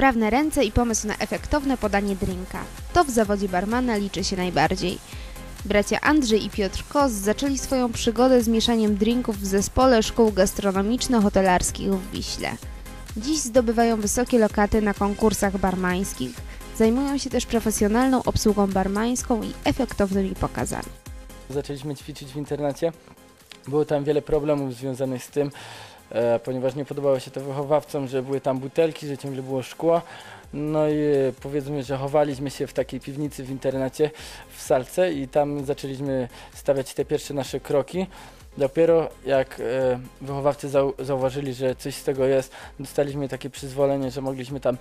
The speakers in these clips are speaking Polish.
Sprawne ręce i pomysł na efektowne podanie drinka. To w zawodzie barmana liczy się najbardziej. Bracia Andrzej i Piotr Kos zaczęli swoją przygodę z mieszaniem drinków w zespole szkół gastronomiczno-hotelarskich w Wiśle. Dziś zdobywają wysokie lokaty na konkursach barmańskich, zajmują się też profesjonalną obsługą barmańską i efektownymi pokazami. Zaczęliśmy ćwiczyć w internacie. Było tam wiele problemów związanych z tym, ponieważ nie podobało się to wychowawcom, że były tam butelki, że ciągle było szkło. No i e, powiedzmy, że chowaliśmy się w takiej piwnicy w internacie w salce i tam zaczęliśmy stawiać te pierwsze nasze kroki. Dopiero jak e, wychowawcy zau zauważyli, że coś z tego jest, dostaliśmy takie przyzwolenie, że mogliśmy tam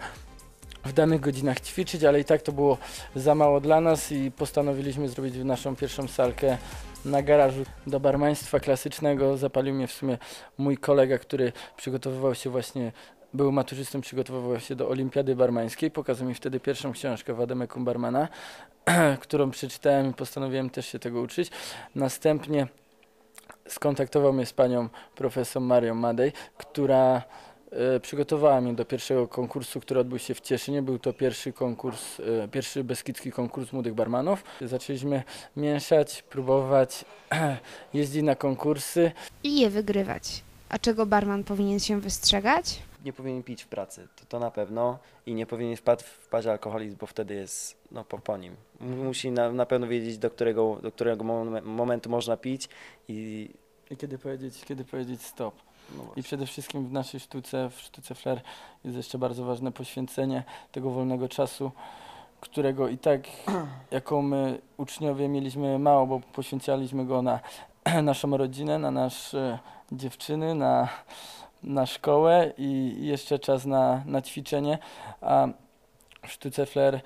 w danych godzinach ćwiczyć, ale i tak to było za mało dla nas i postanowiliśmy zrobić naszą pierwszą salkę na garażu do barmaństwa klasycznego. Zapalił mnie w sumie mój kolega, który przygotowywał się właśnie, był maturzystą, przygotowywał się do olimpiady barmańskiej. Pokazał mi wtedy pierwszą książkę Wademekum Barmana, którą przeczytałem i postanowiłem też się tego uczyć. Następnie skontaktował mnie z panią profesor Marią Madej, która przygotowała mnie do pierwszego konkursu, który odbył się w Cieszynie. Był to pierwszy konkurs, e, pierwszy beskidzki konkurs młodych barmanów. Zaczęliśmy mieszać, próbować, jeździć na konkursy. I je wygrywać. A czego barman powinien się wystrzegać? nie powinien pić w pracy, to, to na pewno i nie powinien wpad, wpaść w alkoholizm, bo wtedy jest no, po, po nim. Musi na, na pewno wiedzieć, do którego, do którego mom- momentu można pić i I kiedy powiedzieć, kiedy powiedzieć stop. No I przede wszystkim w naszej sztuce, w sztuce flair jest jeszcze bardzo ważne poświęcenie tego wolnego czasu, którego i tak jako my uczniowie mieliśmy mało, bo poświęcaliśmy go na naszą rodzinę, na nasze dziewczyny, na, na szkołę i jeszcze czas na, na ćwiczenie, a w sztuce flair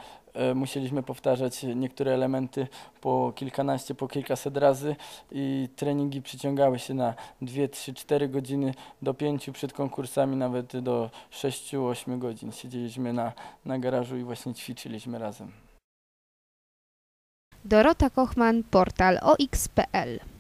musieliśmy powtarzać niektóre elementy po kilkanaście, po kilkaset razy i treningi przyciągały się na 2, 3, 4 godziny do 5 przed konkursami, nawet do 6-8 godzin. Siedzieliśmy na, na garażu i właśnie ćwiczyliśmy razem. Dorota Kochman, portal ox.pl